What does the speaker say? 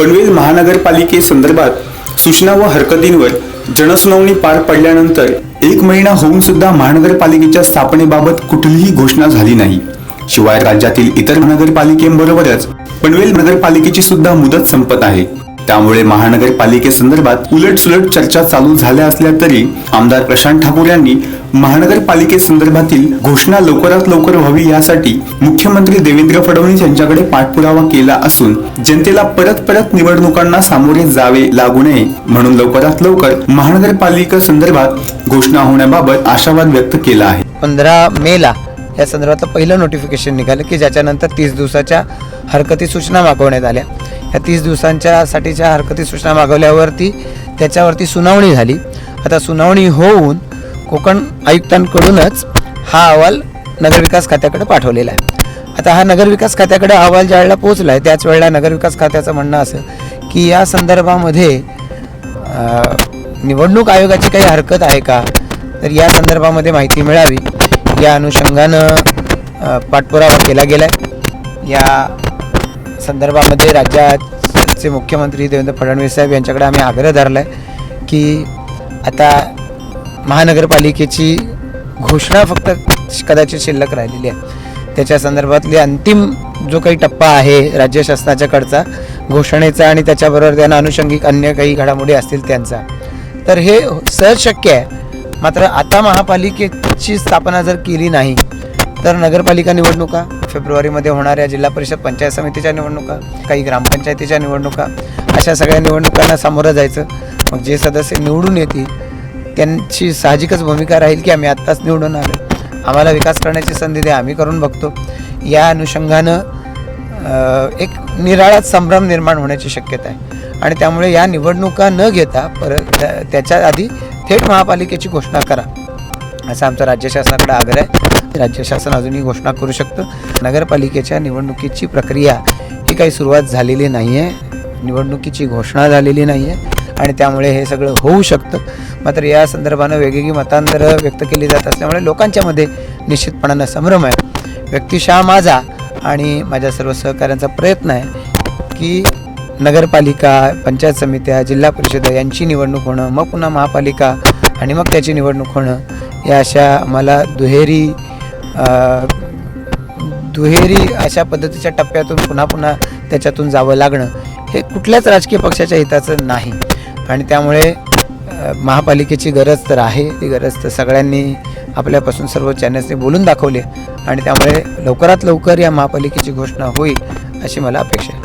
पनवेल महानगरपालिकेसंदर्भात सूचना व हरकतींवर जनसुनावणी पार पडल्यानंतर एक महिना होऊन सुद्धा महानगरपालिकेच्या स्थापनेबाबत कुठलीही घोषणा झाली नाही. शिवाय राज्यातील इतर महानगरपालिकेबरोबरच पनवेल नगरपालिकेची सुद्धा मुदत संपत आहे. त्यामुळे महानगरपालिकेसंदर्भात उलटसुलट चर्चा चालू झाल्या असल्या तरी आमदार प्रशांत ठाकूर यांनी महानगरपालिकेसंदर्भातील घोषणा लवकरात लवकर व्हावी यासाठी मुख्यमंत्री देवेंद्र फडणवीस यांच्याकडे पाठपुरावा केला असून जनतेला परत परत निवडणुकांना सामोरे जावे लागू नये म्हणून लवकरात लवकर महानगरपालिका संदर्भात घोषणा होण्याबाबत आशावाद व्यक्त केला आहे. पंधरा मेला या संदर्भातलं पहिलं नोटिफिकेशन निघालं की ज्याच्यानंतर तीस दिवसाच्या हरकती सूचना मागवण्यात आल्या. या तीस दिवसांच्यासाठीच्या हरकती सूचना मागवल्यावरती त्याच्यावरती सुनावणी झाली. आता सुनावणी होऊन कोकण आयुक्तांकडूनच हा अहवाल नगरविकास खात्याकडे पाठवलेला आहे. आता हा नगरविकास खात्याकडे अहवाल ज्या वेळेला पोहोचला आहे त्याच वेळेला नगरविकास खात्याचं म्हणणं असं की या संदर्भामध्ये निवडणूक आयोगाची काही हरकत आहे का? तर या संदर्भामध्ये माहिती मिळावी. या अनुषंगानं पाठपुरावा केला गेला आहे या संदर्भामध्ये राज्याचे मुख्यमंत्री देवेंद्र फडणवीस साहेब यांच्याकडे आम्ही आग्रह धरला आहे की आता महानगरपालिकेची घोषणा फक्त कदाचित शिल्लक राहिलेली आहे. त्याच्या संदर्भातली अंतिम जो काही टप्पा आहे राज्य शासनाच्याकडचा घोषणेचा आणि त्याच्याबरोबर त्यांना अनुषंगिक अन्य काही घडामोडी असतील त्यांचा. तर हे सहज शक्य आहे. मात्र आता महापालिकेची स्थापना जर केली नाही तर नगरपालिका निवडणुका फेब्रुवारीमध्ये होणाऱ्या जिल्हा परिषद पंचायत समितीच्या निवडणुका काही ग्रामपंचायतीच्या निवडणुका अशा सगळ्या निवडणुकांना सामोरं जायचं. मग जे सदस्य निवडून येतील त्यांची साहजिकच भूमिका राहील की आम्ही आत्ताच निवडून आलो आम्हाला विकास करण्याची संधी द्या आम्ही करून बघतो. या अनुषंगानं एक निराळाच संभ्रम निर्माण होण्याची शक्यता आहे. आणि त्यामुळे या निवडणुका न घेता परत त्या- त्याच्या आधी थेट महापालिकेची घोषणा करा. असा आमचा राज्य शासनाकडे आग्रह आहे. राज्य शासन अजूनही घोषणा करू शकतं. नगरपालिकेच्या निवडणुकीची प्रक्रिया ही काही सुरुवात झालेली नाही आहे निवडणुकीची घोषणा झालेली नाही आहे आणि त्यामुळे हे सगळं होऊ शकतं. मात्र या संदर्भानं वेगवेगळी मतांतरं व्यक्त केली जात असल्यामुळे लोकांच्यामध्ये निश्चितपणानं संभ्रम आहे. व्यक्तिशः माझा आणि माझ्या सर्व सहकाऱ्यांचा प्रयत्न आहे की नगरपालिका पंचायत समित्या जिल्हा परिषद यांची निवडणूक होणं मग पुन्हा महापालिका आणि मग त्याची निवडणूक होणं या अशा मला दुहेरी दुहेरी अशा पद्धतीच्या टप्प्यातून पुन्हा पुन्हा त्याच्यातून जावं लागणं हे कुठल्याच राजकीय पक्षाच्या हिताचं नाही. आणि त्यामुळे महापालिकेची गरज तर आहे ती गरज तर सगळ्यांनी आपल्यापासून सर्व चॅनल्सने बोलून दाखवले आणि त्यामुळे लवकरात लवकर या महापालिकेची घोषणा होईल अशी मला अपेक्षा आहे.